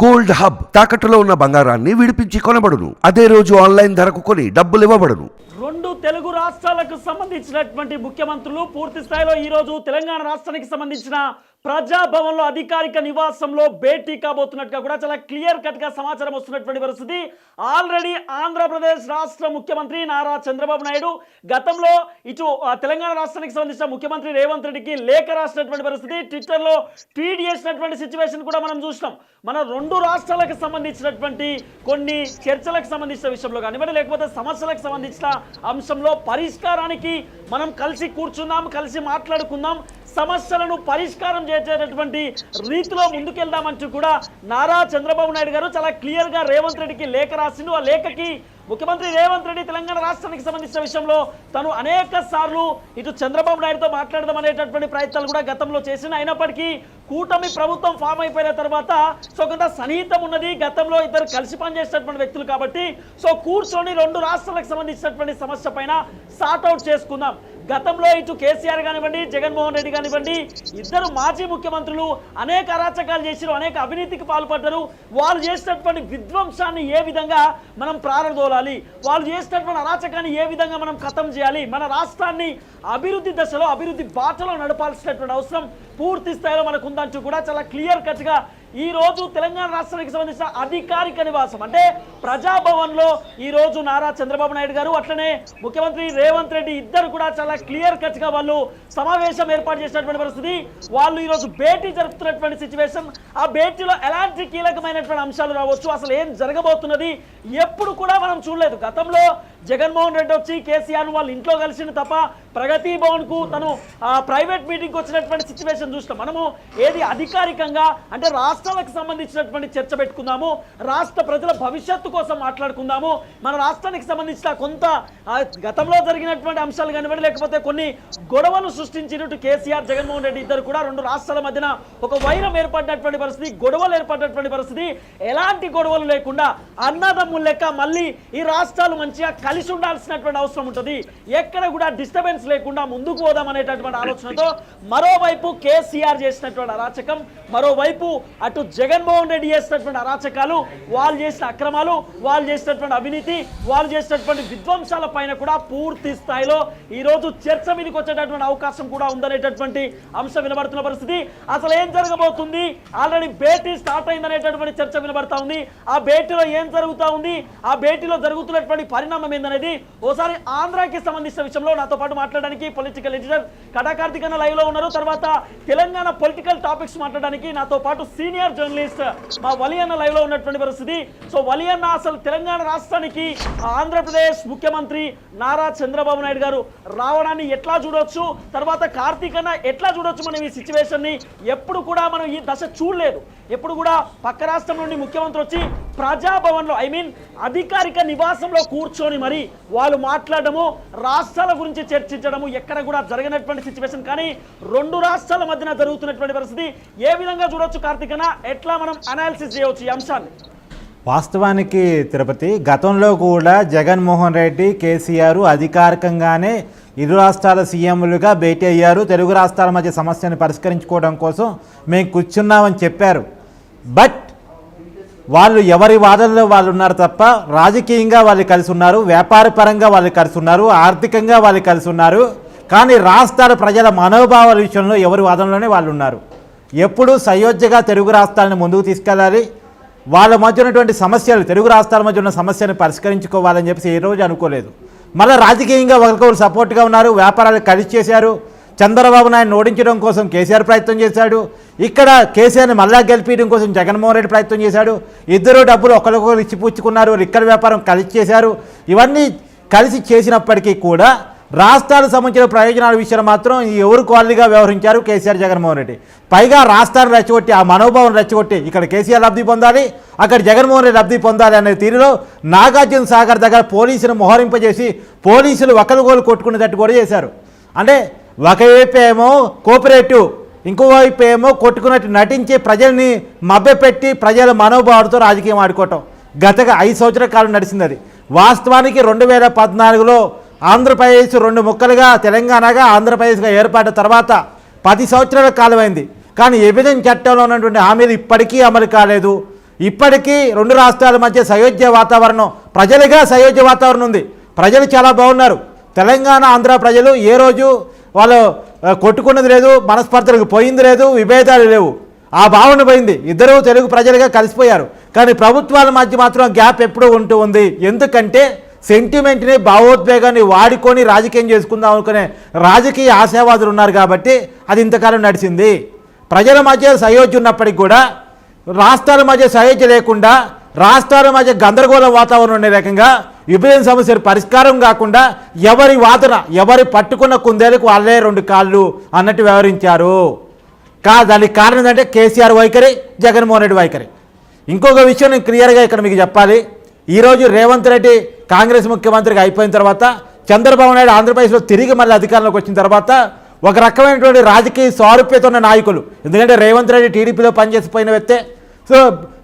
Gold hub తాకట్టులో ఉన్న బంగారాన్ని విడిపించి కొనబడును. అదే రోజు ఆన్లైన్ ధరకు కొని డబ్బులు ఇవ్వబడును. రెండు తెలుగు రాష్ట్రాలకు సంబంధించినటువంటి ముఖ్యమంత్రులు పూర్తి స్థాయిలో ఈ రోజు తెలంగాణ రాష్ట్రానికి సంబంధించిన ప్రజాభవన్లో అధికారిక నివాసంలో భేటీ కాబోతున్నట్టుగా కూడా చాలా క్లియర్ కట్గా సమాచారం వస్తున్నటువంటి పరిస్థితి. ఆల్రెడీ ఆంధ్రప్రదేశ్ రాష్ట్ర ముఖ్యమంత్రి నారా చంద్రబాబు నాయుడు గతంలో ఇటు ఆ, తెలంగాణ రాష్ట్రానికి సంబంధించిన ముఖ్యమంత్రి రేవంత్ రెడ్డికి లేఖ రాసినటువంటి పరిస్థితి. ట్విట్టర్లో ట్వీట్ చేసినటువంటి సిచ్యువేషన్ కూడా మనం చూసినాం. మన రెండు రాష్ట్రాలకు సంబంధించినటువంటి కొన్ని చర్చలకు సంబంధించిన విషయంలో కానివ్వండి లేకపోతే సమస్యలకు సంబంధించిన అంశంలో పరిష్కారానికి మనం కలిసి కూర్చుందాం కలిసి మాట్లాడుకుందాం. సమస్యలను పరిష్కారం చేసేటటువంటి రీతిలో ముందుకెళ్దామంటూ కూడా నారా చంద్రబాబు నాయుడు గారు చాలా క్లియర్గా రేవంత్ రెడ్డికి లేఖ రాసిండు. ఆ లేఖకి ముఖ్యమంత్రి రేవంత్ రెడ్డి తెలంగాణ రాష్ట్రానికి సంబంధించిన విషయంలో తను అనేక సార్లు ఇటు చంద్రబాబు నాయుడుతో మాట్లాడదాం అనేటటువంటి ప్రయత్నాలు కూడా గతంలో చేసిన అయినప్పటికీ కూటమి ప్రభుత్వం ఫామ్ అయిపోయిన తర్వాత సో కొంత సన్నిహితం ఉన్నది. గతంలో ఇద్దరు కలిసి పనిచేసినటువంటి వ్యక్తులు కాబట్టి సో కూర్చొని రెండు రాష్ట్రాలకు సంబంధించినటువంటి సమస్య పైన సార్ట్అవుట్ చేసుకుందాం. గతంలో ఇటు కేసీఆర్ కానివ్వండి జగన్మోహన్ రెడ్డి కానివ్వండి ఇద్దరు మాజీ ముఖ్యమంత్రులు అనేక అరాచకాలు చేశారు అనేక అవినీతికి పాల్పడ్డారు. వాళ్ళు చేసినటువంటి విధ్వంసాన్ని ఏ విధంగా మనం ప్రారంభోలాలి? వాళ్ళు చేసినటువంటి అరాచకాన్ని ఏ విధంగా మనం ఖతం చేయాలి? మన రాష్ట్రాన్ని అభివృద్ధి దశలో అభివృద్ధి బాటలో నడపాల్సినటువంటి అవసరం పూర్తి స్థాయిలో మనకు ఉందంటూ కూడా చాలా క్లియర్ కట్గా ఈ రోజు తెలంగాణ రాష్ట్రానికి సంబంధించిన అధికారిక నివాసం అంటే ప్రజాభవన్లో ఈ రోజు నారా చంద్రబాబు నాయుడు గారు అట్లనే ముఖ్యమంత్రి రేవంత్ రెడ్డి ఇద్దరు కూడా చాలా క్లియర్ కట్గా వాళ్ళు సమావేశం ఏర్పాటు చేసినటువంటి పరిస్థితి. వాళ్ళు ఈ రోజు భేటీ జరుపుతున్నటువంటి సిచ్యువేషన్ ఆ భేటీలో ఎలాంటి కీలకమైనటువంటి అంశాలు రావచ్చు అసలు ఏం జరగబోతున్నది ఎప్పుడు కూడా మనం చూడలేదు. గతంలో జగన్మోహన్ రెడ్డి వచ్చి కేసీఆర్ వాళ్ళు ఇంట్లో కలిసింది తప్ప ప్రగతి భవన్కు తను ప్రైవేట్ మీటింగ్ వచ్చినటువంటి సిచ్యువేషన్ చూస్తాం మనము ఏది అధికారికంగా అంటే రాష్ట్రాలకు సంబంధించినటువంటి చర్చ పెట్టుకుందాము రాష్ట్ర ప్రజల భవిష్యత్తు కోసం మాట్లాడుకుందాము మన రాష్ట్రానికి సంబంధించిన కొంత గతంలో జరిగినటువంటి అంశాలు కానివ్వండి లేకపోతే కొన్ని గొడవలు సృష్టించినట్టు కేసీఆర్ జగన్మోహన్ రెడ్డి ఇద్దరు కూడా రెండు రాష్ట్రాల మధ్యన ఒక వైరం ఏర్పడినటువంటి పరిస్థితి గొడవలు ఏర్పడినటువంటి పరిస్థితి ఎలాంటి గొడవలు లేకుండా అన్నదమ్ములు లెక్క మళ్ళీ ఈ రాష్ట్రాలు మంచిగా కలిసి ఉండాల్సినటువంటి అవసరం ఉంటుంది. ఎక్కడ కూడా డిస్టర్బెన్స్ లేకుండా ముందుకు పోదాం అనేటటువంటి ఆలోచనతో మరోవైపు కేసీఆర్ చేసినటువంటి అరాచకం మరోవైపు అటు జగన్మోహన్ రెడ్డి చేసినటువంటి అరాచకాలు వాళ్ళు చేసిన అక్రమాలు వాళ్ళు చేసినటువంటి అవినీతి వాళ్ళు చేసినటువంటి విధ్వంసాల పైన కూడా పూర్తి స్థాయిలో ఈ రోజు చర్చ మీదకి వచ్చేటటువంటి అవకాశం కూడా ఉందనేటటువంటి అంశం వినబడుతున్న పరిస్థితి. అసలు ఏం జరగబోతుంది? ఆల్రెడీ భేటీ స్టార్ట్ అయిందనేటటువంటి చర్చ వినబడతా ఉంది. ఆ భేటీలో ఏం జరుగుతా ఉంది? ఆ భేటీలో జరుగుతున్నటువంటి పరిణామం ఏందనేది? ఓసారి ఆంధ్రాకి సంబంధించిన విషయంలో నాతో పాటు మాట్లాడడానికి పొలిటికల్ ఎడిటర్ కటాకార్తికన్న లైవ్లో ఉన్నారు. తర్వాత తెలంగాణ పొలిటికల్ టాపిక్స్ మాట్లాడడానికి నాతో పాటు సీనియర్ జర్నలిస్ట్ మా వలియన్న లైవ్లో ఉన్నటువంటి పరిస్థితి. సో వలియన్న అసలు తెలంగాణ రాష్ట్రానికి ఆంధ్రప్రదేశ్ ముఖ్యమంత్రి నారా చంద్రబాబు నాయుడు గారు రావడాన్ని ఎట్లా చూడొచ్చు? తర్వాత కార్తీకన్న ఎట్లా చూడొచ్చు మనం ఈ సిచ్యువేషన్ని? ఎప్పుడు కూడా మనం ఈ దశ చూడలేదు. ఎప్పుడు కూడా పక్క రాష్ట్రం నుండి ముఖ్యమంత్రి వచ్చి ప్రజాభవన్లో ఐ మీన్ అధికారిక నివాసంలో కూర్చొని మరి వాళ్ళు మాట్లాడము రాష్ట్రాల గురించి చర్చించడము ఎక్కడ కూడా జరగనటువంటి సిచ్యువేషన్ కానీ రెండు రాష్ట్రాల మధ్యన జరుగుతున్నటువంటి పరిస్థితి ఏ విధంగా చూడొచ్చు కార్తీకన ఎట్లా మనం అనాలిసిస్ చేయవచ్చు ఈ అంశాన్ని? వాస్తవానికి తిరుపతి గతంలో కూడా జగన్మోహన్ రెడ్డి కేసీఆర్ అధికారికంగానే ఇరు రాష్ట్రాల సీఎంలుగా భేటీ అయ్యారు. తెలుగు రాష్ట్రాల మధ్య సమస్యను పరిష్కరించుకోవడం కోసం మేము కూర్చున్నామని చెప్పారు. బట్ వాళ్ళు ఎవరి వాదనలో వాళ్ళు ఉన్నారు తప్ప రాజకీయంగా వాళ్ళు కలిసి ఉన్నారు వ్యాపార పరంగా వాళ్ళు కలిసి ఉన్నారు ఆర్థికంగా వాళ్ళు కలిసి ఉన్నారు. కానీ రాష్ట్రాల ప్రజల మనోభావాల విషయంలో ఎవరి వాదనలోనే వాళ్ళు ఉన్నారు. ఎప్పుడూ సయోధ్యగా తెలుగు రాష్ట్రాలను ముందుకు తీసుకెళ్ళాలి. వాళ్ళ మధ్య ఉన్నటువంటి సమస్యలు తెలుగు రాష్ట్రాల మధ్య ఉన్న సమస్యను పరిష్కరించుకోవాలని చెప్పేసి ఏ రోజు అనుకోలేదు. మళ్ళీ రాజకీయంగా ఒకరికొకరు సపోర్ట్గా ఉన్నారు వ్యాపారాలు కలిసి చేశారు. చంద్రబాబు నాయుడు ఓడించడం కోసం కేసీఆర్ ప్రయత్నం చేశాడు. ఇక్కడ కేసీఆర్ని మళ్ళా గెలిపించడం కోసం జగన్మోహన్ రెడ్డి ప్రయత్నం చేశాడు. ఇద్దరు డబ్బులు ఒకరికొకరు ఇచ్చిపుచ్చుకున్నారు పుచ్చుకున్నారు. వ్యాపారం కలిసి చేశారు. ఇవన్నీ కలిసి చేసినప్పటికీ కూడా రాష్ట్రాలకు సంబంధించిన ప్రయోజనాల విషయంలో మాత్రం ఎవరు క్వాలిటీగా వ్యవహరించారు కేసీఆర్ జగన్మోహన్ రెడ్డి. పైగా రాష్ట్రాన్ని రెచ్చగొట్టి ఆ మనోభావం రెచ్చగొట్టి ఇక్కడ కేసీఆర్ లబ్ధి పొందాలి అక్కడ జగన్మోహన్ రెడ్డి లబ్ధి పొందాలి అనే తీరులో నాగార్జున సాగర్ దగ్గర పోలీసులు మోహరింపజేసి పోలీసులు ఒకరిగోలు కొట్టుకునేటట్టు కూడా చేశారు. అంటే ఒకవైపు ఏమో కోఆపరేటివ్ ఇంకోవైపు ఏమో కొట్టుకున్నట్టు నటించి ప్రజల్ని మభ్యపెట్టి ప్రజల మనోభావాలతో రాజకీయం ఆడుకోవటం. గతగా ఐదు సంవత్సరాల కాలం నడిచింది అది. వాస్తవానికి రెండు వేల పద్నాలుగులో ఆంధ్రప్రదేశ్ రెండు ముక్కలుగా తెలంగాణగా ఆంధ్రప్రదేశ్గా ఏర్పడిన తర్వాత పది సంవత్సరాల కాలమైంది. కానీ విభజన చట్టంలో ఉన్నటువంటి హామీలు ఇప్పటికీ అమలు కాలేదు. ఇప్పటికీ రెండు రాష్ట్రాల మధ్య సయోధ్య వాతావరణం ప్రజలుగా సయోధ్య వాతావరణం ఉంది. ప్రజలు చాలా బాగున్నారు. తెలంగాణ ఆంధ్ర ప్రజలు ఏ రోజు వాళ్ళు కొట్టుకున్నది లేదు మనస్పర్ధలకు పోయింది లేదు విభేదాలు లేవు. ఆ భావన పోయింది. ఇద్దరు తెలుగు ప్రజలుగా కలిసిపోయారు. కానీ ప్రభుత్వాల మధ్య మాత్రం గ్యాప్ ఎప్పుడూ ఉంటూ ఉంది. ఎందుకంటే సెంటిమెంట్ని భావోద్వేగాన్ని వాడుకొని రాజకీయం చేసుకుందాం అనుకునే రాజకీయ ఆశావాదులు ఉన్నారు కాబట్టి అది ఇంతకాలం నడిచింది. ప్రజల మధ్య సయోధ్య ఉన్నప్పటికీ కూడా రాష్ట్రాల మధ్య సయోధ్య లేకుండా రాష్ట్రాల మధ్య గందరగోళ వాతావరణం ఉండే రకంగా విభజన సమస్యలు పరిష్కారం కాకుండా ఎవరి వాదన ఎవరి పట్టుకున్న కుందేలకు వాళ్ళే రెండు కాళ్ళు అన్నట్టు వ్యవహరించారు. కా దానికి కారణం ఏంటంటే కేసీఆర్ వైఖరి జగన్మోహన్ రెడ్డి వైఖరి. ఇంకొక విషయం నేను క్లియర్గా ఇక్కడ మీకు చెప్పాలి. ఈరోజు రేవంత్ రెడ్డి కాంగ్రెస్ ముఖ్యమంత్రిగా అయిపోయిన తర్వాత చంద్రబాబు నాయుడు ఆంధ్రప్రదేశ్లో తిరిగి మళ్ళీ అధికారంలోకి వచ్చిన తర్వాత ఒక రకమైనటువంటి రాజకీయ సారూప్యత ఉన్న నాయకులు. ఎందుకంటే రేవంత్ రెడ్డి టీడీపీలో పనిచేసిపోయిన వ్యక్తే. సో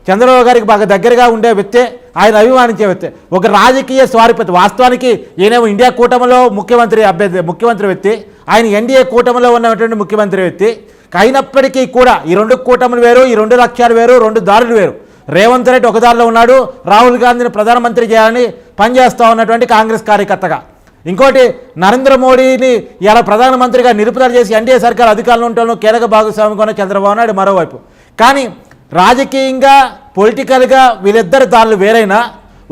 చంద్రబాబు గారికి బాగా దగ్గరగా ఉండే వ్యక్తే ఆయన అభిమానించే వ్యక్తి. ఒక రాజకీయ స్వారిపతి వాస్తవానికి ఈయనేమో ఇండియా కూటమిలో ముఖ్యమంత్రి అభ్యర్థి ముఖ్యమంత్రి వ్యక్తి. ఆయన ఎన్డీఏ కూటమిలో ఉన్నటువంటి ముఖ్యమంత్రి వ్యక్తి. అయినప్పటికీ కూడా ఈ రెండు కూటములు వేరు ఈ రెండు లక్ష్యాలు వేరు రెండు దారులు వేరు. రేవంత్ రెడ్డి ఒక దారిలో ఉన్నాడు రాహుల్ గాంధీని ప్రధానమంత్రి చేయాలని పనిచేస్తూ ఉన్నటువంటి కాంగ్రెస్ కార్యకర్తగా. ఇంకోటి నరేంద్ర మోడీని ఇలా ప్రధానమంత్రిగా నిలుపుదల చేసి ఎన్డీఏ సర్కార్ అధికారంలో ఉంటాను కీలక భాగస్వామిగా ఉన్న చంద్రబాబు నాయుడు మరోవైపు. కానీ రాజకీయంగా పొలిటికల్గా వీళ్ళిద్దరు దారులు వేరైనా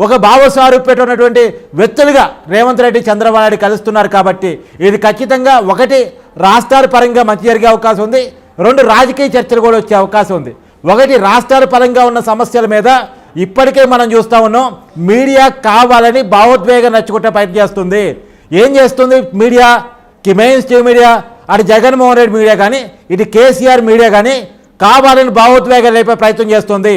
ఒక భావస్వారూప్యత ఉన్నటువంటి వ్యక్తులుగా రేవంత్ రెడ్డి చంద్రబాబు నాయుడు కలుస్తున్నారు కాబట్టి ఇది ఖచ్చితంగా ఒకటి రాష్ట్రాల పరంగా మంచి జరిగే అవకాశం ఉంది. రెండు రాజకీయ చర్చలు కూడా వచ్చే అవకాశం ఉంది. ఒకటి రాష్ట్రాల పరంగా ఉన్న సమస్యల మీద ఇప్పటికే మనం చూస్తూ ఉన్నాం. మీడియా కావాలని భావోద్వేగం నచ్చుకుంటే ప్రయత్నం చేస్తుంది. ఏం చేస్తుంది మీడియా? కి మెయిన్ స్ట్రీమ్ మీడియా అటు జగన్మోహన్ రెడ్డి మీడియా కానీ ఇటు కేసీఆర్ మీడియా కానీ కావాలని భావోద్వేగం లేపే ప్రయత్నం చేస్తుంది.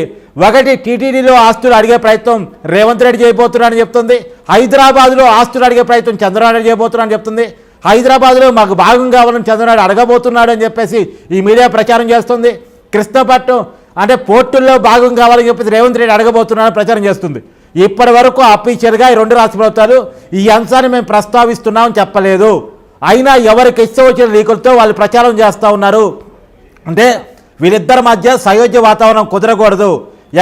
ఒకటి టీటీడీలో ఆస్తులు అడిగే ప్రయత్నం రేవంత్ రెడ్డి చేయబోతున్నాడని చెప్తుంది. హైదరాబాద్లో ఆస్తులు అడిగే ప్రయత్నం చంద్రబాబు నాయుడు చేయబోతున్నాడని చెప్తుంది. హైదరాబాద్లో మాకు భాగం కావాలని చంద్రబాబు అడగబోతున్నాడు అని చెప్పేసి ఈ మీడియా ప్రచారం చేస్తుంది. కృష్ణపట్నం అంటే పోర్టుల్లో భాగం కావాలని చెప్పేసి రేవంత్ రెడ్డి అడగబోతున్నాడని ప్రచారం చేస్తుంది. ఇప్పటి వరకు అప్పీచర్గా ఈ రెండు రాష్ట్ర ప్రభుత్వాలు ఈ అంశాన్ని మేము ప్రస్తావిస్తున్నామని చెప్పలేదు. అయినా ఎవరికి ఇష్టం వచ్చిన లీకులతో వాళ్ళు ప్రచారం చేస్తూ ఉన్నారు. అంటే వీళ్ళిద్దరి మధ్య సయోధ్య వాతావరణం కుదరకూడదు.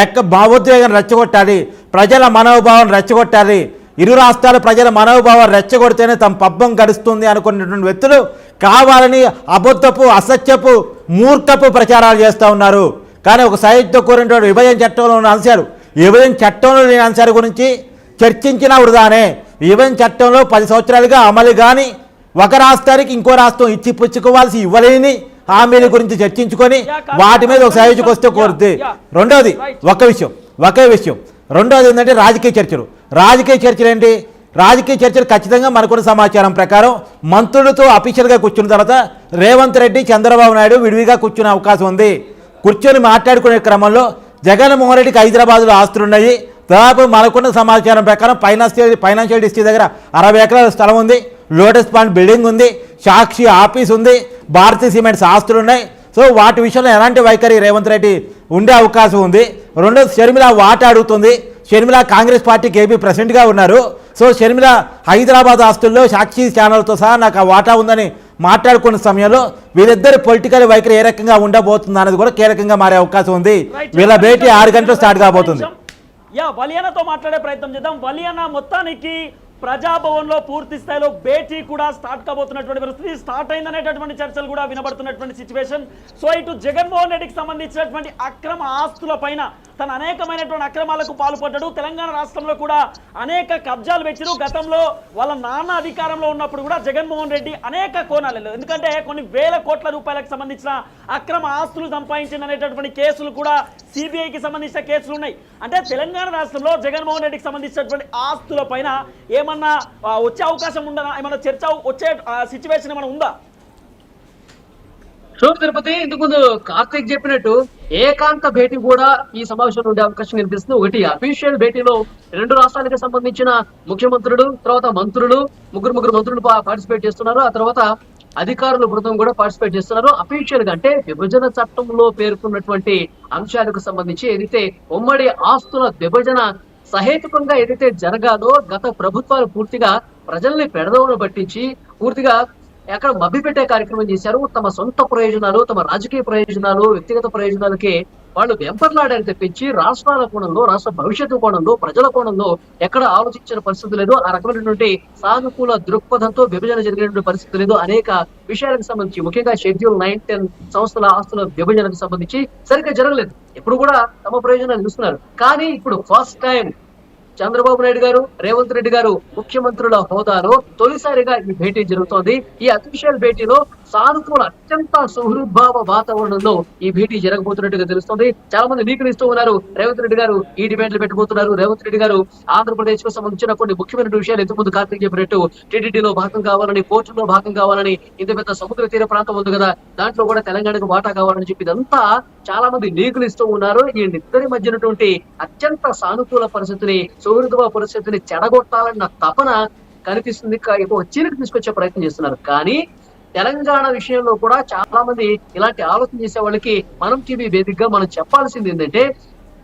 ఎక్క భావోద్వేగం రెచ్చగొట్టాలి. ప్రజల మనోభావం రెచ్చగొట్టాలి. ఇరు రాష్ట్రాల ప్రజల మనోభావం రెచ్చగొడితేనే తమ పబ్బం గడుస్తుంది అనుకున్నటువంటి వ్యక్తులు కావాలని అబద్ధపు అసత్యపు మూర్ఖపు ప్రచారాలు చేస్తూ ఉన్నారు. కానీ ఒక సైడ్తో కూరినటువంటి విభజన చట్టంలో ఉన్న అంశాలు విభజన చట్టంలో లేని అంశాల గురించి చర్చించిన వృధానే. విభజన చట్టంలో పది సంవత్సరాలుగా అమలు కానీ ఒక రాష్ట్రానికి ఇంకో రాష్ట్రం ఇచ్చి పుచ్చుకోవాల్సి ఇవ్వలేని హామీల గురించి చర్చించుకొని వాటి మీద ఒక సయోజకు వస్తే కోరుద్ది రెండోది ఒక విషయం ఒకే విషయం. రెండోది ఏంటంటే రాజకీయ చర్చలు. రాజకీయ చర్చలు ఏంటి? రాజకీయ చర్చలు ఖచ్చితంగా మనకున్న సమాచారం ప్రకారం మంత్రులతో అఫీషియల్గా కూర్చున్న తర్వాత రేవంత్ రెడ్డి చంద్రబాబు నాయుడు విడివిగా కూర్చునే అవకాశం ఉంది. కూర్చొని మాట్లాడుకునే క్రమంలో జగన్మోహన్ రెడ్డికి హైదరాబాద్లో ఆస్తులు ఉన్నాయి దాదాపు మనకున్న సమాచారం ప్రకారం ఫైనాన్షియల్ ఫైనాన్షియల్ డిస్ట్రిక్ట్ దగ్గర అరవై ఎకరాల స్థలం ఉంది. లోటస్ పాయింట్ బిల్డింగ్ ఉంది. సాక్షి ఆఫీస్ ఉంది భారతీయ సిమెంట్స్ ఆస్తులు ఉన్నాయి. సో వాటి విషయంలో ఎలాంటి వైఖరి రేవంత్ రెడ్డి ఉండే అవకాశం ఉంది. రెండోది షర్మిల వాట అడుగుతుంది. షర్మిల కాంగ్రెస్ పార్టీకి ఏపీ ప్రెసిడెంట్గా ఉన్నారు. సో షర్మిల హైదరాబాద్ ఆస్తుల్లో సాక్షి ఛానల్తో సహా నాకు ఆ వాటా ఉందని మాట్లాడుకున్న సమయంలో వీళ్ళిద్దరి పొలిటికల్ వైఖరి ఏ రకంగా ఉండబోతుంది అనేది కూడా కీలకంగా మారే అవకాశం ఉంది. వీళ్ళ భేటీ ఆరు గంటలు స్టార్ట్ కాబోతుంది. యా వలియానాతో మాట్లాడే ప్రయత్నం చేద్దాం. వలియానా మొత్తానికి ప్రజాభవన్లో పూర్తి స్థాయిలో భేటీ కూడా స్టార్ట్ కాబోతున్నటువంటి పరిస్థితి. స్టార్ట్ అయిందనేటటువంటి చర్చలు కూడా వినబడుతున్నటువంటి సిచ్యువేషన్ సో ఇటు జగన్మోహన్ రెడ్డికి సంబంధించినటువంటి అక్రమ ఆస్తుల పైన తన అనేకమైనటువంటి అక్రమాలకు పాల్పడ్డాడు. తెలంగాణ రాష్ట్రంలో కూడా అనేక కబ్జాలు పెట్టిరు. గతంలో వాళ్ళ నాన్న అధికారంలో ఉన్నప్పుడు కూడా జగన్మోహన్ రెడ్డి అనేక కోణాలలో ఎందుకంటే కొన్ని వేల కోట్ల రూపాయలకు సంబంధించిన అక్రమ ఆస్తులు సంపాదించింది అనేటటువంటి కేసులు కూడా సిబిఐకి సంబంధించిన కేసులు ఉన్నాయి. అంటే తెలంగాణ రాష్ట్రంలో జగన్మోహన్ రెడ్డికి సంబంధించినటువంటి ఆస్తుల పైన ఏమన్నా వచ్చే అవకాశం ఉండదా? ఏమన్నా చర్చ వచ్చే సిచ్యువేషన్ ఏమైనా ఉందా? చూడు తిరుపతి ఇంతకుముందు కార్తీక్ చెప్పినట్టు ఏకాంత భేటీ కూడా ఈ సమావేశంలో ఉండే అవకాశం కనిపిస్తుంది. ఒకటి అఫీషియల్ భేటీలో రెండు రాష్ట్రాలకు సంబంధించిన ముఖ్యమంత్రులు తర్వాత మంత్రులు ముగ్గురు ముగ్గురు మంత్రులు పార్టిసిపేట్ చేస్తున్నారు. ఆ తర్వాత అధికారుల బృందం కూడా పార్టిసిపేట్ చేస్తున్నారు. అఫీషియల్గా అంటే విభజన చట్టంలో పేర్కొన్నటువంటి అంశాలకు సంబంధించి ఏదైతే ఉమ్మడి ఆస్తుల విభజన సహేతుకంగా ఏదైతే జరగాలో గత ప్రభుత్వాలు పూర్తిగా ప్రజల్ని పెడదవును పట్టించి పూర్తిగా ఎక్కడ మభ్యపెట్టే కార్యక్రమం చేశారు. తమ సొంత ప్రయోజనాలు తమ రాజకీయ ప్రయోజనాలు వ్యక్తిగత ప్రయోజనాలకే వాళ్ళు వెంపర్లాడారు తెప్పించి రాష్ట్రాల కోణంలో రాష్ట్ర భవిష్యత్తు కోణంలో ప్రజల కోణంలో ఎక్కడ ఆలోచించిన పరిస్థితి లేదు. ఆ రకమైనటువంటి సానుకూల దృక్పథంతో విభజన జరిగినటువంటి పరిస్థితి లేదు. అనేక విషయాలకు సంబంధించి ముఖ్యంగా షెడ్యూల్ నైన్ టెన్ సంస్థల ఆస్తుల విభజనకు సంబంధించి సరిగ్గా జరగలేదు. ఇప్పుడు కూడా తమ ప్రయోజనాలు చూస్తున్నారు. కానీ ఇప్పుడు ఫస్ట్ టైం చంద్రబాబు నాయుడు గారు రేవంత్ రెడ్డి గారు ముఖ్యమంత్రుల హోదాలో తొలిసారిగా ఈ భేటీ జరుగుతోంది. ఈ అఫీషియల్ భేటీలో సానుకూల అత్యంత సుహృద్భావ వాతావరణంలో ఈ భేటీ జరగబోతున్నట్టుగా తెలుస్తుంది. చాలా మంది లీకులు ఇస్తూ ఉన్నారు. రేవంత్ రెడ్డి గారు ఈ డిమాండ్లు పెట్టబోతున్నారు రేవంత్ రెడ్డి గారు ఆంధ్రప్రదేశ్కు సంబంధించిన కొన్ని ముఖ్యమైన విషయాలు ఇంతకుముందు కార్తీక్ చెప్పినట్టు టీడీడీలో భాగం కావాలని పోర్టులో భాగం కావాలని ఇంత పెద్ద సముద్ర తీర ప్రాంతం ఉంది కదా దాంట్లో కూడా తెలంగాణకు వాటా కావాలని చెప్పి ఇదంతా చాలా మంది లీకులు ఇస్తూ ఉన్నారు. ఈ ఇద్దరి మధ్యనటువంటి అత్యంత సానుకూల పరిస్థితిని సౌహృదవ పరిస్థితిని చెడగొట్టాలన్న తపన కనిపిస్తుంది. కా- చీరకు తీసుకొచ్చే ప్రయత్నం చేస్తున్నారు. కానీ తెలంగాణ విషయంలో కూడా చాలా మంది ఇలాంటి ఆలోచన చేసే వాళ్ళకి మనం టీవీ వేదికగా మనం చెప్పాల్సింది ఏంటంటే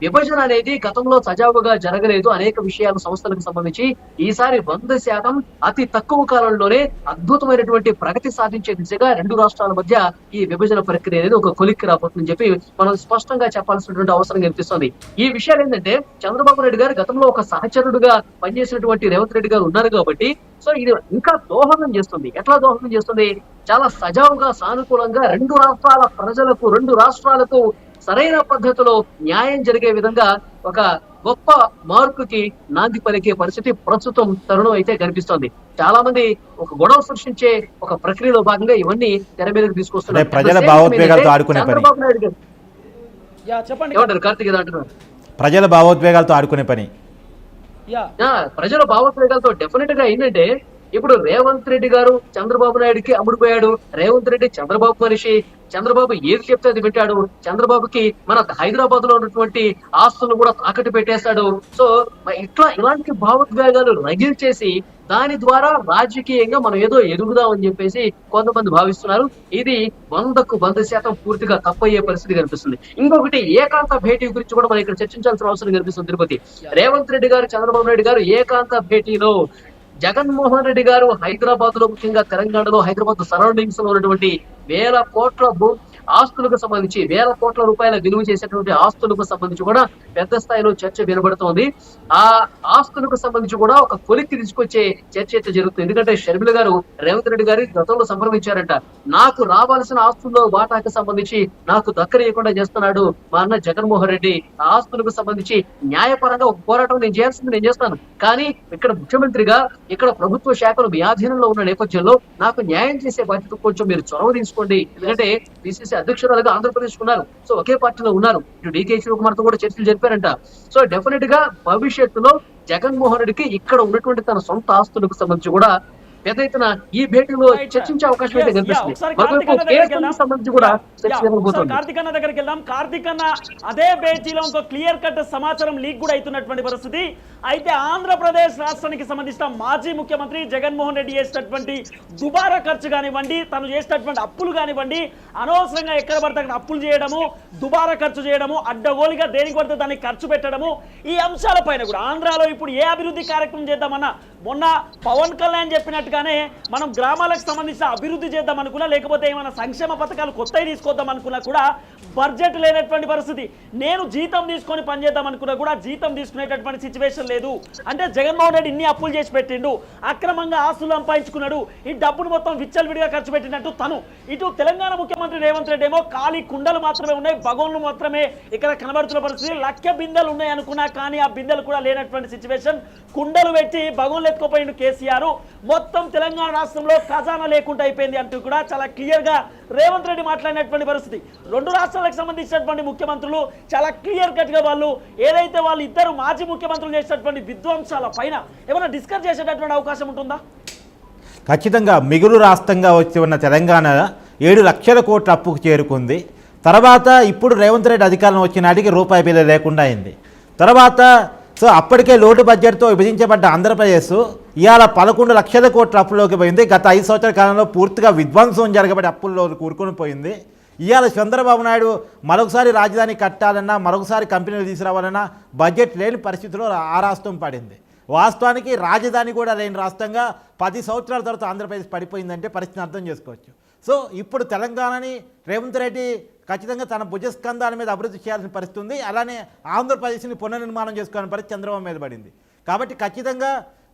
విభజన అనేది గతంలో సజావుగా జరగలేదు. అనేక విషయాల సంస్థలకు సంబంధించి ఈసారి వంద శాతం అతి తక్కువ కాలంలోనే అద్భుతమైనటువంటి ప్రగతి సాధించే దిశగా రెండు రాష్ట్రాల మధ్య ఈ విభజన ప్రక్రియ అనేది ఒక కొలిక్కి రాబోతుందని చెప్పి మనం స్పష్టంగా చెప్పాల్సినటువంటి అవసరం కనిపిస్తుంది. ఈ విషయాలు ఏంటంటే చంద్రబాబు నాయుడు గారు గతంలో ఒక సహచరుడుగా పనిచేసినటువంటి రేవంత్ రెడ్డి గారు ఉన్నారు కాబట్టి సో ఇది ఇంకా దోహదం చేస్తుంది. ఎట్లా దోహదం చేస్తుంది? చాలా సజావుగా సానుకూలంగా రెండు రాష్ట్రాల ప్రజలకు రెండు రాష్ట్రాలకు సరైన పద్ధతిలో న్యాయం జరిగే విధంగా ఒక గొప్ప మార్పుకి నాంది పలికే పరిస్థితి ప్రస్తుతం తరుణం అయితే కనిపిస్తోంది. చాలా మంది ఒక గొడవ సృష్టించే ఒక ప్రక్రియలో భాగంగా ఇవన్నీ తెర మీదకి తీసుకొస్తున్నారు. చంద్రబాబు నాయుడు గారు. చెప్పండి. ఏమంటారు? కార్తీక్ ఏదో అంటున్నారు. ప్రజల భావోద్వేగాలతో ఆడుకునే పని. ప్రజల భావోద్వేగాలతో డెఫినెట్గా ఏంటంటే ఇప్పుడు రేవంత్ రెడ్డి గారు చంద్రబాబు నాయుడుకి అమ్ముడుపోయాడు. రేవంత్ రెడ్డి చంద్రబాబు మనిషి. చంద్రబాబు ఏది చెప్తే అది పెట్టాడు చంద్రబాబుకి మన హైదరాబాద్లో ఉన్నటువంటి ఆస్తులను కూడా తాకట్టు పెట్టేశాడు సో ఇట్లా ఇలాంటి భావోద్వేగాలు రగిల్చేసి దాని ద్వారా రాజకీయంగా మనం ఏదో ఎదుగుదాం అని చెప్పేసి కొంతమంది భావిస్తున్నారు. ఇది వందకు వంద శాతం పూర్తిగా తప్పయ్యే పరిస్థితి కనిపిస్తుంది. ఇంకొకటి ఏకాంత భేటీ గురించి కూడా మనం ఇక్కడ చర్చించాల్సిన అవసరం కనిపిస్తుంది తిరుపతి. రేవంత్ రెడ్డి గారు చంద్రబాబు నాయుడు గారు ఏకాంత భేటీలో జగన్మోహన్ రెడ్డి గారు హైదరాబాద్లో ముఖ్యంగా తెలంగాణలో హైదరాబాద్ సరౌండింగ్స్లో ఉన్నటువంటి వేల కోట్ల భూ ఆస్తులకు సంబంధించి వేల కోట్ల రూపాయల విలువ చేసేటువంటి ఆస్తులకు సంబంధించి కూడా పెద్ద స్థాయిలో చర్చ వినబడుతోంది. ఆ ఆస్తులకు సంబంధించి కూడా ఒక కొలిక్కి తీసుకొచ్చే చర్చ అయితే జరుగుతుంది. ఎందుకంటే షర్మిల గారు రేవంత్ రెడ్డి గారి గతంలో సంప్రదించారంట. నాకు రావాల్సిన ఆస్తుల్లో వాటాకు సంబంధించి నాకు దక్కనీయకుండా చేస్తున్నాడు మా అన్న జగన్మోహన్ రెడ్డి. ఆస్తులకు సంబంధించి న్యాయపరంగా ఒక పోరాటం నేను చేయాల్సింది నేను చేస్తాను. కానీ ఇక్కడ ముఖ్యమంత్రిగా ఇక్కడ ప్రభుత్వ శాఖలు మీ ఆధీనంలో ఉన్న నేపథ్యంలో నాకు న్యాయం చేసే బాధ్యత కొంచెం మీరు చొరవ తీసుకోండి. ఎందుకంటే పిసిసి అధ్యక్షురాలుగా ఆంధ్రప్రదేశ్ ఉన్నారు. సో ఒకే పార్టీలో ఉన్నారు. ఇటు డికే శివకుమార్తో కూడా చర్చలు జరిపారంట. సో డెఫినెట్గా భవిష్యత్తులో జగన్మోహన్ రెడ్డికి ఇక్కడ ఉన్నటువంటి తన సొంత ఆస్తులకు సంబంధించి కూడా పెద్ద ఎత్తున ఈ భేటీలో. చర్చించే అవకాశం అయితే. కనిపిస్తుంది మరోవైపు కేసులకు. సంబంధించి కూడా చర్చ జరగబోతోంది కార్తీక్ అన్న దగ్గరికి వెళ్దాం కార్తీక్ అన్న అదే భేటీలో ఇంకో క్లియర్ కట్ సమాచారం లీక్ కూడా అవుతున్నటువంటి పరిస్థితి అయితే ఆంధ్రప్రదేశ్ రాష్ట్రానికి సంబంధించిన మాజీ ముఖ్యమంత్రి జగన్మోహన్ రెడ్డి చేసినటువంటి దుబారా ఖర్చు కానివ్వండి తను చేసినటువంటి అప్పులు కానివ్వండి అనవసరంగా ఎక్కడ పడితే అక్కడ అప్పులు చేయడము దుబారా ఖర్చు చేయడము అడ్డగోలుగా దేనికి పడితే దానికి ఖర్చు పెట్టడము ఈ అంశాలపైన కూడా ఆంధ్రాలో ఇప్పుడు ఏ అభివృద్ధి కార్యక్రమం చేద్దామన్నా మొన్న పవన్ కళ్యాణ్ అందుకనే మనం గ్రామాలకు సంబంధించిన అభివృద్ధి చేద్దాం అనుకున్నా లేకపోతే ఏమైనా సంక్షేమ పథకాలు కొత్తవి తీసుకొద్దాం అనుకున్నా కూడా బడ్జెట్ లేనటువంటి పరిస్థితి. నేను జీతం తీసుకొని పనిచేద్దాం అనుకున్నా కూడా జీతం తీసుకునేటటువంటి సిచ్యువేషన్ లేదు. అంటే జగన్మోహన్ రెడ్డి ఇన్ని అప్పులు చేసి పెట్టిండు అక్రమంగా ఆస్తులు సంపాదించుకున్నాడు ఈ డబ్బును మొత్తం విచ్చలవిడిగా ఖర్చు పెట్టినట్టు తను. ఇటు తెలంగాణ ముఖ్యమంత్రి రేవంత్ రెడ్డి ఏమో ఖాళీ కుండలు మాత్రమే ఉన్నాయి భగవన్లు మాత్రమే ఇక్కడ కనబడుతున్న పరిస్థితి. లక్ష బిందెలు ఉన్నాయి అనుకున్నా కానీ ఆ బిందెలు కూడా లేనటువంటి సిచ్యువేషన్ కుండలు పెట్టి భగవన్లు ఎత్తుకోపోయిండు కేసీఆర్. మొత్తం తెలంగాణ రాష్ట్రంలో ఖజానా లేకుండా అయిపోయింది అంటూ కూడా చాలా క్లియర్గా రేవంత్ రెడ్డి మాట్లాడినటువంటి పరిస్థితి. రెండు రాష్ట్రాలకు సంబంధించినటువంటి ముఖ్యమంత్రులు చాలా క్లియర్ కట్గా వాళ్ళు ఏదైతే వాళ్ళు ఇద్దరు మాజీ ముఖ్యమంత్రులు చేసినటువంటి విధ్వంసాల పైన ఏమైనా డిస్కస్ చేసేటటువంటి అవకాశం ఉంటుందా? ఖచ్చితంగా మిగులు రాష్ట్రంగా వచ్చి ఉన్న తెలంగాణ ఏడు లక్షల కోట్ల అప్పుకు చేరుకుంది. తర్వాత ఇప్పుడు రేవంత్ రెడ్డి అధికారం వచ్చినాటికి రూపాయి బిల్లు లేకుండా అయింది. తర్వాత సో అప్పటికే లోటు బడ్జెట్తో విభజించబడ్డ ఆంధ్రప్రదేశ్ ఇవాళ పదకొండు లక్షల కోట్ల అప్పుల్లోకి పోయింది. గత ఐదు సంవత్సరాల కాలంలో పూర్తిగా విధ్వంసం జరగబడి అప్పుల్లో కూరుకొని పోయింది. ఇవాళ చంద్రబాబు నాయుడు మరొకసారి రాజధాని కట్టాలన్నా మరొకసారి కంపెనీలు తీసుకురావాలన్నా బడ్జెట్ లేని పరిస్థితిలో ఆ రాష్ట్రం పడింది. వాస్తవానికి రాజధాని కూడా లేని రాష్ట్రంగా పది సంవత్సరాల తర్వాత ఆంధ్రప్రదేశ్ పడిపోయిందంటే పరిస్థితిని అర్థం చేసుకోవచ్చు. సో ఇప్పుడు తెలంగాణని రేవంత్ రెడ్డి ఖచ్చితంగా తన భుజస్కంధాల మీద అభివృద్ధి చేయాల్సిన పరిస్థితి ఉంది. అలానే ఆంధ్రప్రదేశ్ని పునర్నిర్మాణం చేసుకోవాలని పరిస్థితి చంద్రబాబు మీద పడింది. కాబట్టి ఖచ్చితంగా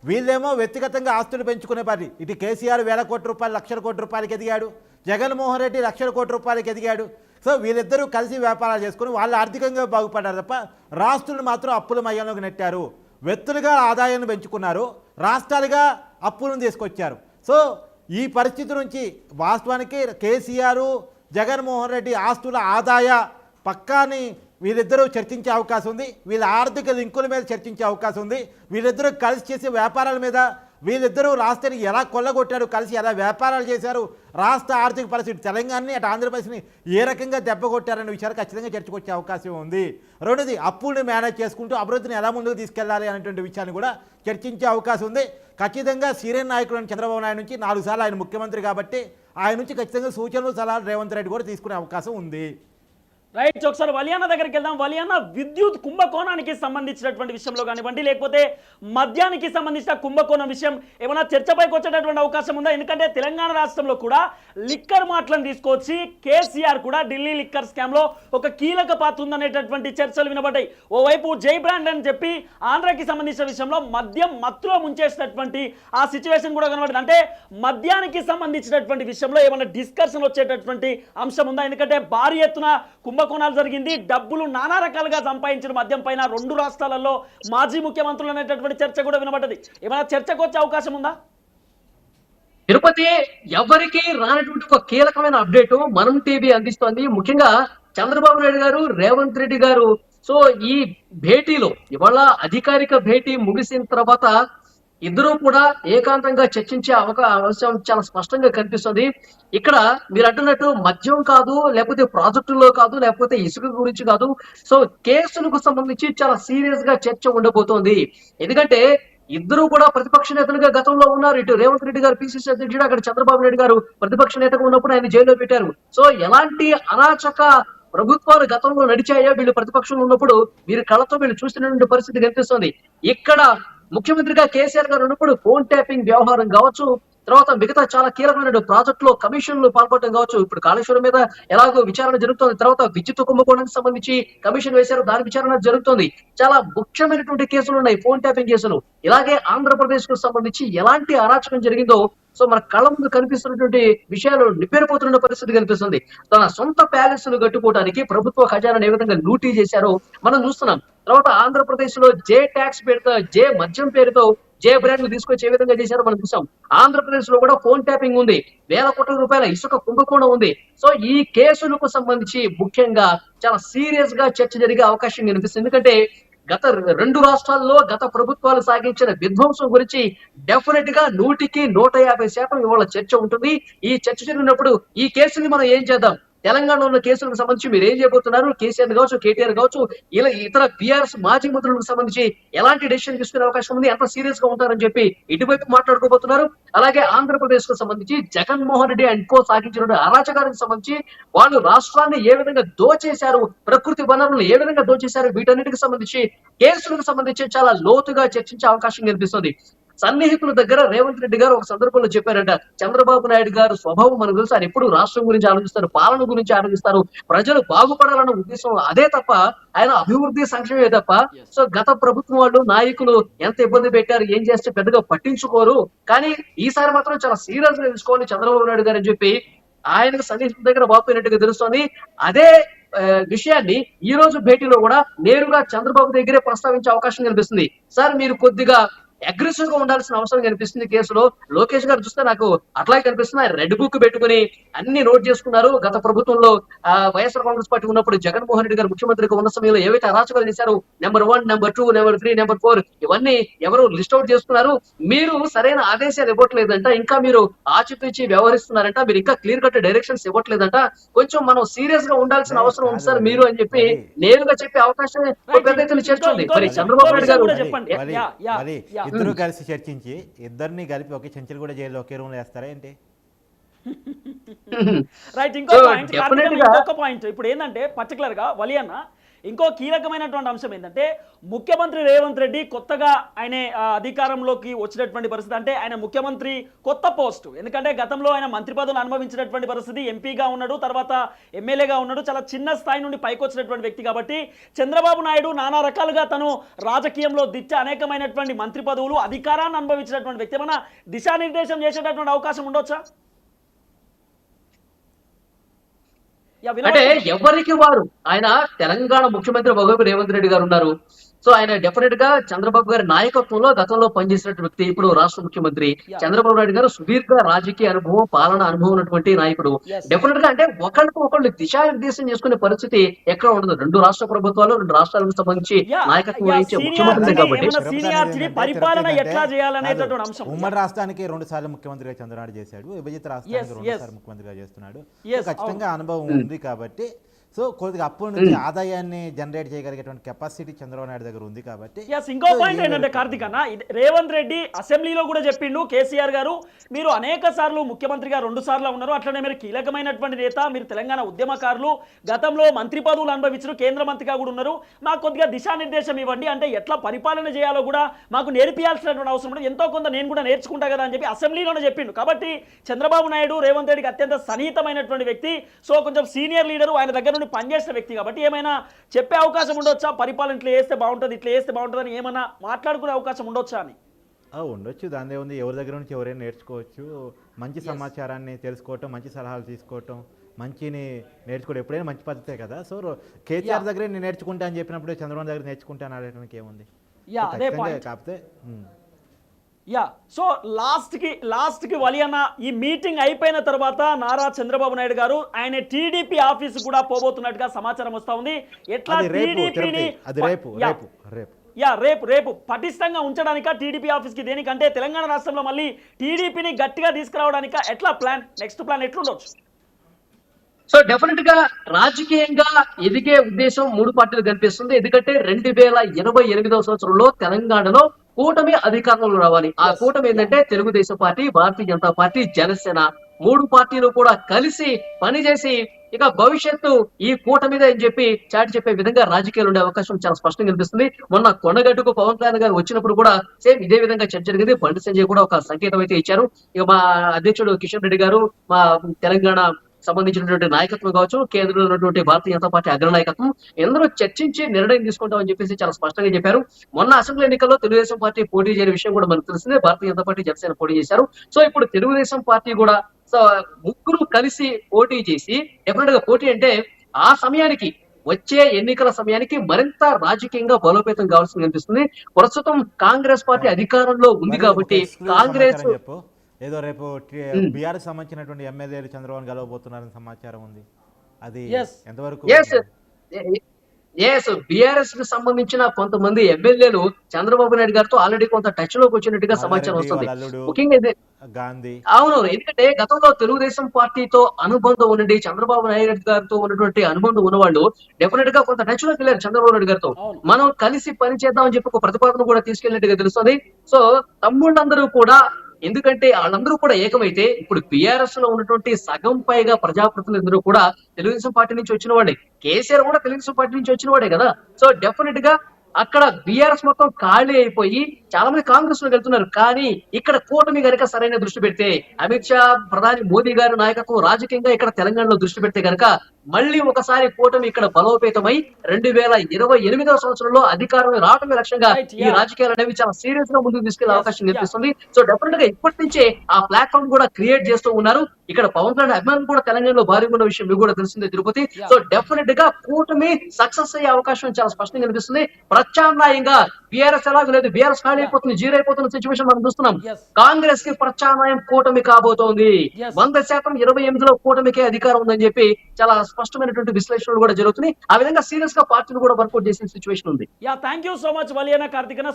వీళ్ళేమో వ్యక్తిగతంగా ఆస్తులు పెంచుకునే పని ఇటు కేసీఆర్ వేల కోట్ల రూపాయలు లక్షల కోట్ల రూపాయలకి ఎదిగాడు. జగన్మోహన్ రెడ్డి లక్షల కోట్ల రూపాయలకి ఎదిగాడు. సో వీళ్ళిద్దరూ కలిసి వ్యాపారాలు చేసుకుని వాళ్ళు ఆర్థికంగా బాగుపడ్డారు తప్ప రాష్ట్రులు మాత్రం అప్పుల మయంలోకి నెట్టారు. వ్యక్తులుగా ఆదాయాన్ని పెంచుకున్నారు. రాష్ట్రాలుగా అప్పులను తీసుకొచ్చారు. సో ఈ పరిస్థితి నుంచి వాస్తవానికి కేసీఆర్ జగన్మోహన్ రెడ్డి ఆస్తుల ఆదాయ పక్కాని వీరిద్దరూ చర్చించే అవకాశం ఉంది. వీళ్ళ ఆర్థిక లింకుల మీద చర్చించే అవకాశం ఉంది. వీరిద్దరూ కలిసి చేసే వ్యాపారాల మీద వీళ్ళిద్దరూ రాష్ట్రాన్ని ఎలా కొల్లగొట్టారు కలిసి ఎలా వ్యాపారాలు చేశారు రాష్ట్ర ఆర్థిక పరిస్థితి తెలంగాణని అటు ఆంధ్రప్రదేశ్ని ఏ రకంగా దెబ్బ కొట్టారనే విషయాలు ఖచ్చితంగా చర్చకొచ్చే అవకాశం ఉంది. రెండోది అప్పుల్ని మేనేజ్ చేసుకుంటూ అభివృద్ధిని ఎలా ముందుకు తీసుకెళ్ళాలి అనేటువంటి విషయాన్ని కూడా చర్చించే అవకాశం ఉంది. ఖచ్చితంగా సీనియర్ నాయకుడు చంద్రబాబు నాయుడు నుంచి నాలుగు సార్లు ఆయన ముఖ్యమంత్రి కాబట్టి ఆయన నుంచి ఖచ్చితంగా సూచనలు సలహాలు రేవంత్ రెడ్డి కూడా తీసుకునే అవకాశం ఉంది. రైట్ ఒకసారి వలియానా దగ్గరికి వెళ్దాం. వలియానా విద్యుత్ కుంభకోణానికి సంబంధించినటువంటి విషయంలో కానివ్వండి లేకపోతే మద్యానికి సంబంధించిన కుంభకోణం విషయం ఏమైనా చర్చపైకి వచ్చేటటువంటి అవకాశం ఉందా? ఎందుకంటే తెలంగాణ రాష్ట్రంలో కూడా లిక్కర్ మాటలను తీసుకొచ్చి కేసీఆర్ కూడా ఢిల్లీ లిక్కర్ స్కామ్లో ఒక కీలక పాత్ర ఉందనేటటువంటి చర్చలు వినబడ్డాయి. ఓవైపు జై బ్రాండ్ అని చెప్పి ఆంధ్రాకి సంబంధించిన విషయంలో మద్యం మత్తులో ముంచేసినటువంటి ఆ సిచ్యువేషన్ కూడా కనబడింది. అంటే మద్యానికి సంబంధించినటువంటి విషయంలో ఏమైనా డిస్కషన్ వచ్చేటటువంటి అంశం ఉందా? ఎందుకంటే భారీ ఎత్తున కుంభకోణాలు జరిగింది. డబ్బులు నానా రకాలుగా సంపాదించిన మద్యం పైన రెండు రాష్ట్రాలలో మాజీ ముఖ్యమంత్రులు అనేటటువంటి చర్చ కూడా వినబడ్డది. ఏమైనా చర్చకు వచ్చే అవకాశం ఉందా? తిరుపతి ఎవరికి రానటువంటి ఒక కీలకమైన అప్డేట్ మనం టీవీ అందిస్తోంది. ముఖ్యంగా చంద్రబాబు నాయుడు గారు రేవంత్ రెడ్డి గారు. సో ఈ భేటీలో ఇవాళ అధికారిక భేటీ ముగిసిన తర్వాత ఇద్దరూ కూడా ఏకాంతంగా చర్చించే అవకాశం చాలా స్పష్టంగా కనిపిస్తుంది. ఇక్కడ మీరు అంటున్నట్టు మద్యం కాదు లేకపోతే ప్రాజెక్టులో కాదు లేకపోతే ఇసుక గురించి కాదు. సో కేసులకు సంబంధించి చాలా సీరియస్గా చర్చ ఉండబోతోంది. ఎందుకంటే ఇద్దరు కూడా ప్రతిపక్ష నేతలుగా గతంలో ఉన్నారు. ఇటు రేవంత్ రెడ్డి గారు పిసిసి అధ్యక్షుడు అక్కడ చంద్రబాబు నాయుడు గారు ప్రతిపక్ష నేతగా ఉన్నప్పుడు ఆయన జైల్లో పెట్టారు. సో ఎలాంటి అరాచక ప్రభుత్వాలు గతంలో నడిచాయో? వీళ్ళు ప్రతిపక్షంలో ఉన్నప్పుడు వీరి కళ్ళతో వీళ్ళు చూస్తున్నటువంటి పరిస్థితి కనిపిస్తుంది. ఇక్కడ ముఖ్యమంత్రిగా కేసీఆర్ గారు ఉన్నప్పుడు ఫోన్ ట్యాపింగ్ వ్యవహారం కావచ్చు తర్వాత మిగతా చాలా కీలకమైన ప్రాజెక్టులో కమిషన్లు పాల్పడటం కావచ్చు. ఇప్పుడు కాళేశ్వరం మీద ఎలాగో విచారణ జరుగుతోంది తర్వాత విద్యుత్ కుంభకోణానికి సంబంధించి కమిషన్ వేశారు దాని విచారణ జరుగుతోంది. చాలా ముఖ్యమైనటువంటి కేసులు ఉన్నాయి ఫోన్ ట్యాపింగ్ కేసులు. ఇలాగే ఆంధ్రప్రదేశ్కు సంబంధించి ఎలాంటి అరాచకం జరిగిందో సో మన కళ్ళ ముందు కనిపిస్తున్నటువంటి విషయాలు నిబ్బెరపోతున్న పరిస్థితి కనిపిస్తుంది. తన సొంత ప్యాలెస్లు కట్టుకోవడానికి ప్రభుత్వ ఖజానాను ఏ విధంగా లూటీ చేశారో మనం చూస్తున్నాం. తర్వాత ఆంధ్రప్రదేశ్లో జే ట్యాక్స్ పేరుతో జే మద్యం పేరుతో జే బ్రాండ్ తీసుకొచ్చి ఏ విధంగా చేశారో మనం చూసాం. ఆంధ్రప్రదేశ్లో కూడా ఫోన్ ట్యాపింగ్ ఉంది. వేల కోట్ల రూపాయల ఇసుక కుంభకోణం ఉంది. సో ఈ కేసులకు సంబంధించి ముఖ్యంగా చాలా సీరియస్గా చర్చ జరిగే అవకాశం కనిపిస్తుంది. ఎందుకంటే గత రెండు రాష్ట్రాల్లో గత ప్రభుత్వాలు సాగించిన విధ్వంసం గురించి డెఫినెట్గా నూటికి నూట యాభై శాతం ఇవాళ చర్చ ఉంటుంది. ఈ చర్చ జరిగినప్పుడు ఈ కేసుని మనం ఏం చేద్దాం? తెలంగాణలో ఉన్న కేసులకు సంబంధించి మీరు ఏం చేయబోతున్నారు? కేసీఆర్ కావచ్చు కేటీఆర్ కావచ్చు ఇలా ఇతర బీఆర్ఎస్ మాజీ మంత్రులకు సంబంధించి ఎలాంటి డెసిషన్ తీసుకునే అవకాశం ఉంది? ఎంత సీరియస్గా ఉంటారని చెప్పి ఇటువైపు మాట్లాడుకోబోతున్నారు. అలాగే ఆంధ్రప్రదేశ్కు సంబంధించి జగన్మోహన్ రెడ్డి అండ్ కో సాగించిన అరాచకానికి సంబంధించి వాళ్ళు రాష్ట్రాన్ని ఏ విధంగా దోచేశారు? ప్రకృతి వనరులను ఏ విధంగా దోచేశారు? వీటన్నిటికి సంబంధించి కేసులకు సంబంధించి చాలా లోతుగా చర్చించే అవకాశం కనిపిస్తుంది. సన్నిహితుల దగ్గర రేవంత్ రెడ్డి గారు ఒక సందర్భంలో చెప్పారంట చంద్రబాబు నాయుడు గారు స్వభావం మనకు తెలుసు ఆయన ఎప్పుడు రాష్ట్రం గురించి ఆలోచిస్తారు పాలన గురించి ఆలోచిస్తారు ప్రజలు బాగుపడాలన్న ఉద్దేశం అదే తప్ప ఆయన అభివృద్ధి సంక్షేమే తప్ప. సో గత ప్రభుత్వం వాళ్ళు నాయకులు ఎంత ఇబ్బంది పెట్టారు ఏం చేస్తే పెద్దగా పట్టించుకోరు. కానీ ఈసారి మాత్రం చాలా సీరియస్గా తీసుకోవాలి చంద్రబాబు నాయుడు గారు అని చెప్పి ఆయనకు సన్నిహితుల దగ్గర వాపోయినట్టుగా తెలుస్తోంది. అదే విషయాన్ని ఈ రోజు భేటీలో కూడా నేరుగా చంద్రబాబు దగ్గరే ప్రస్తావించే అవకాశం కనిపిస్తుంది. సార్ మీరు కొద్దిగా అగ్రెసివ్గా ఉండాల్సిన అవసరం కనిపిస్తుంది కేసులో. లోకేష్ గారు చూస్తే నాకు అట్లాగే కనిపిస్తుంది. ఆయన రెడ్ బుక్ పెట్టుకుని అన్ని నోట్ చేసుకున్నారు. గత ప్రభుత్వంలో ఆ, వైఎస్ఆర్ కాంగ్రెస్ పార్టీ ఉన్నప్పుడు జగన్మోహన్ రెడ్డి గారు ముఖ్యమంత్రిగా ఉన్న సమయంలో ఏవైతే అరాచకాలు చేశారు number one number two number three number four ఇవన్నీ ఎవరు లిస్ట్ అవుట్ చేసుకున్నారు. మీరు సరైన ఆదేశాలు ఇవ్వట్లేదంట. ఇంకా మీరు ఆచితూచి వ్యవహరిస్తున్నారంట. మీరు ఇంకా క్లియర్ కట్ డైరెక్షన్స్ ఇవ్వట్లేదంట. కొంచెం మనం సీరియస్గా ఉండాల్సిన అవసరం ఉంది సార్ మీరు అని చెప్పి నేరుగా చెప్పే అవకాశం పెద్ద ఎత్తున చర్చ ఉంది మరి చంద్రబాబు నాయుడు గారు కూడా చెప్పండి. ఇద్దరు కలిసి చర్చించి ఇద్దరిని కలిపి ఒకే చెంచల్ కూడా జైల్లో ఒకే రూమ్ వేస్తారా ఏంటి? రైట్ ఇంకో పాయింట్ ఇంకొక పాయింట్ ఇప్పుడు ఏంటంటే పర్టికులర్గా వలియన్న ఇంకో కీలకమైనటువంటి అంశం ఏంటంటే ముఖ్యమంత్రి రేవంత్ రెడ్డి కొత్తగా ఆయన అధికారంలోకి వచ్చినటువంటి పరిస్థితి. అంటే ఆయన ముఖ్యమంత్రి కొత్త పోస్ట్. ఎందుకంటే గతంలో ఆయన మంత్రి పదవులు అనుభవించినటువంటి పరిస్థితి. ఎంపీగా ఉన్నాడు తర్వాత ఎమ్మెల్యేగా ఉన్నాడు. చాలా చిన్న స్థాయి నుండి పైకి వచ్చినటువంటి వ్యక్తి కాబట్టి చంద్రబాబు నాయుడు నానా రకాలుగా తను రాజకీయంలో దిచ్చ అనేకమైనటువంటి మంత్రి పదవులు అధికారాన్ని అనుభవించినటువంటి వ్యక్తి. ఏమైనా దిశానిర్దేశం చేసేటటువంటి అవకాశం ఉండొచ్చా యా, అంటే ఎవరికి వారు? ఆయన తెలంగాణ ముఖ్యమంత్రి ఒకవైపు రేవంత్ రెడ్డి గారు ఉన్నారు. సో ఆయన డెఫినెట్గా చంద్రబాబు గారి నాయకత్వంలో గతంలో పనిచేసినటువంటి వ్యక్తి ఇప్పుడు రాష్ట్ర ముఖ్యమంత్రి. చంద్రబాబు నాయుడు గారు సుదీర్ఘ రాజకీయ అనుభవం పాలన అనుభవం ఉన్నటువంటి నాయకుడు. డెఫినెట్గా అంటే ఒకళ్ళకి ఒకళ్ళు దిశానిర్దేశం చేసుకునే పరిస్థితి ఎక్కడ ఉండదు రెండు రాష్ట్ర ప్రభుత్వాలు రెండు రాష్ట్రాలకు సంబంధించి నాయకత్వం వహించే ముఖ్యమంత్రి కాబట్టి పరిపాలన ఎట్లా చేయాలనేటటువంటి అంశం. ఉమ్మడి రాష్ట్రానికి రెండు సార్లు ముఖ్యమంత్రిగా చంద్రబాబు చేశాడు విభజిత రాష్ట్రానికి రెండు. సార్లు ముఖ్యమంత్రిగా చేస్తున్నాడు ఖచ్చితంగా అనుభవం. ఉంది కాబట్టి సో కొద్దిగా అప్పటి నుంచి ఆదాయాన్ని జనరేట్ చేయగలిగేటువంటి కెపాసిటీ చంద్రబాబు నాయుడు దగ్గర ఉంది కాబట్టి. ఇంకో పాయింట్ ఏంటంటే కార్తిక్ అన్న రేవంత్ రెడ్డి అసెంబ్లీలో కూడా చెప్పిండు కేసీఆర్ గారు మీరు అనేక సార్లు ముఖ్యమంత్రిగా రెండు సార్లు ఉన్నారు అట్లనే మీరు కీలకమైనటువంటి నేత మీరు తెలంగాణ ఉద్యమకారులు గతంలో మంత్రి పదవులు అనుభవించారు కేంద్ర మంత్రిగా కూడా ఉన్నారు. మాకు కొద్దిగా దిశానిర్దేశం ఇవ్వండి అంటే ఎట్లా పరిపాలన చేయాలో కూడా మాకు నేర్పియాల్సినటువంటి అవసరం ఉంటుంది ఎంతో కొంత నేను కూడా నేర్చుకుంటా కదా అని చెప్పి అసెంబ్లీలోనే చెప్పిండు. కాబట్టి చంద్రబాబు నాయుడు రేవంత్ రెడ్డికి అత్యంత సన్నిహితమైనటువంటి వ్యక్తి. సో కొంచెం సీనియర్ లీడరు ఆయన దగ్గర నుండి పనిచేసిన వ్యక్తి కాబట్టి ఏమైనా చెప్పే అవకాశం ఉండొచ్చా? పరిపాలన ఇట్లా చేస్తే బాగుంటుంది ఇట్లా చేస్తే బాగుంటుంది అని ఏమైనా మాట్లాడుకునే అవకాశం ఉండొచ్చా అని? ఆ, ఉండొచ్చు. దాని ఉంది. ఎవరి దగ్గర నుంచి ఎవరైనా నేర్చుకోవచ్చు. మంచి సమాచారాన్ని తెలుసుకోవటం మంచి సలహాలు తీసుకోవటం మంచిని నేర్చుకోవడం ఎప్పుడైనా మంచి పద్ధతే కదా. సో కేసీఆర్ దగ్గరే నేను నేర్చుకుంటా అని చెప్పినప్పుడు చంద్రబాబు దగ్గర నేర్చుకుంటాను అనడానికి ఏముంది? కాకపోతే. యా సో లాస్ట్కి లాస్ట్కి వలియన్న ఈ మీటింగ్ అయిపోయిన తర్వాత నారా చంద్రబాబు నాయుడు గారు ఆయన టీడీపీ ఆఫీస్ కూడా పోబోతున్నట్టుగా సమాచారం వస్తా ఉంది. ఎట్లా టీడీపీని తిరుపతి అది రేపు రేపు రేపు. యా రేపు రేపు. పటిష్టంగా ఉంచడానిక టీడీపీ ఆఫీస్కి దేనికంటే తెలంగాణ రాష్ట్రంలో మళ్ళీ టీడీపీని గట్టిగా తీసుకురావడానిక? ఎట్లా ప్లాన్ నెక్స్ట్ ప్లాన్ ఎట్లుండొచ్చు? సో డెఫినెట్గా రాజకీయంగా ఎదిగే ఉద్దేశం మూడు పార్టీలు కనిపిస్తుంది. ఎందుకంటే రెండు వేల ఇరవై ఎనిమిదవ సంవత్సరంలో తెలంగాణలో కూటమి అధికారంలో రావాలి. ఆ. కూటమి ఏంటంటే తెలుగుదేశం పార్టీ భారతీయ జనతా పార్టీ జనసేన మూడు పార్టీలు కూడా కలిసి పనిచేసి ఇక భవిష్యత్తు ఈ కూటమిదే అని చెప్పి చాటి చెప్పే విధంగా రాజకీయాలు ఉండే అవకాశం చాలా స్పష్టంగా కనిపిస్తుంది. మొన్న కొండగట్టుకు పవన్ కళ్యాణ్ గారు వచ్చినప్పుడు కూడా సేమ్ ఇదే విధంగా చర్చ జరిగింది. బండి సంజయ్ కూడా ఒక సంకేతం అయితే ఇచ్చారు. ఇక మా అధ్యక్షుడు కిషన్ రెడ్డి గారు మా తెలంగాణ సంబంధించినటువంటి నాయకత్వం కావచ్చు కేంద్రంలో ఉన్నటువంటి భారతీయ జనతా పార్టీ అగ్రనాయకత్వం ఎందరో చర్చించి నిర్ణయం తీసుకుంటామని చెప్పేసి చాలా స్పష్టంగా చెప్పారు. మొన్న అసెంబ్లీ ఎన్నికల్లో తెలుగుదేశం పార్టీ పోటీ చేయని విషయం కూడా మనకు తెలిసిందే. భారతీయ జనతా పార్టీ జనసేన పోటీ చేశారు. సో ఇప్పుడు తెలుగుదేశం పార్టీ కూడా సో ముగ్గురు కలిసి పోటీ చేసి డెఫినెట్గా పోటీ అంటే ఆ సమయానికి వచ్చే ఎన్నికల సమయానికి మరింత రాజకీయంగా బలోపేతం కావాల్సి కనిపిస్తుంది ప్రస్తుతం కాంగ్రెస్ పార్టీ అధికారంలో ఉంది కాబట్టి కాంగ్రెస్ ఏదో రేపు ఉమ్. బీఆర్ఎస్ సంబంధించినటువంటి ఎమ్మెల్యేలు చంద్రబాబు గెలవబోతున్నారని సమాచారం ఉంది అది Yes. ఎంతవరకు ఎస్ ఎస్ బిఆర్ఎస్కి సంబంధించిన కొంతమంది ఎమ్మెల్యేలు చంద్రబాబు నాయుడు గారితో ఆల్రెడీ కొంత టచ్లోకి వచ్చినట్టుగా సమాచారం వస్తుంది ముఖ్యంగా గాంధీ అవును ఎందుకంటే గతంలో తెలుగుదేశం పార్టీతో అనుబంధం ఉండి చంద్రబాబు నాయుడు గారితో ఉన్నటువంటి అనుబంధం ఉన్నవాళ్ళు డెఫినెట్గా కొంత టచ్లోకి వెళ్ళారు చంద్రబాబు నాయుడు గారితో. మనం కలిసి పని చేద్దామని చెప్పి ఒక ప్రతిపాదన కూడా తీసుకెళ్ళినట్టుగా తెలుస్తుంది సో తమ్ముళ్ళందరూ కూడా ఎందుకంటే వాళ్ళందరూ కూడా ఏకమైతే ఇప్పుడు బీఆర్ఎస్లో ఉన్నటువంటి సగం పైగా ప్రజాప్రతినిధులందరూ కూడా తెలుగుదేశం పార్టీ నుంచి వచ్చిన వాడే. కేసీఆర్ కూడా తెలుగుదేశం పార్టీ నుంచి వచ్చిన వాడే కదా. సో డెఫినెట్గా అక్కడ బీఆర్ఎస్ మొత్తం ఖాళీ అయిపోయి చాలా మంది కాంగ్రెస్లో వెళ్తున్నారు. కానీ ఇక్కడ కూటమి గనక సరైన దృష్టి పెడితే అమిత్ షా ప్రధాని మోదీ గారి నాయకత్వం రాజకీయంగా ఇక్కడ తెలంగాణలో దృష్టి పెడితే గనక మళ్ళీ ఒకసారి కూటమి ఇక్కడ బలోపేతమై రెండు వేల ఇరవై ఎనిమిదవ సంవత్సరంలో అధికారం రావడమే లక్ష్యంగా ఈ. రాజకీయాలు అనేవి చాలా సీరియస్గా ముందుకు తీసుకెళ్ళే అవకాశం. కనిపిస్తుంది సో డెఫినెట్గా ఇప్పటి నుంచే ఆ ప్లాట్ఫామ్ కూడా క్రియేట్ చేస్తూ ఉన్నారు ఇక్కడ పవన్ కళ్యాణ్ అభిమానులు కూడా తెలంగాణలో భారీగా ఉన్న విషయం మీకు కూడా తెలిసిందే తిరుపతి. సో డెఫినెట్గా కూటమి సక్సెస్ అయ్యే అవకాశం చాలా స్పష్టంగా కనిపిస్తుంది ప్రత్యామ్నాయంగా బీఆర్ఎస్ ఎలాగో లేదు బీఆర్ఎస్ ఖాళీ అయిపోతుంది జీరో అయిపోతున్న సిచ్యువేషన్ మనం చూస్తున్నాం. కాంగ్రెస్కి ప్రత్యామ్నాయం కూటమి కాబోతోంది. వంద శాతం ఇరవై ఎనిమిదిలో కూటమికే అధికారం ఉందని చెప్పి చాలా స్పష్టమైనటువంటి విశ్లేషణలు కూడా జరుగుతున్నాయి. ఆ విధంగా సీరియస్గా పార్టీలు కూడా వర్కౌట్ చేసిన సిచ్యువేషన్ ఉంది. Yeah thank you so much వలియన Karthik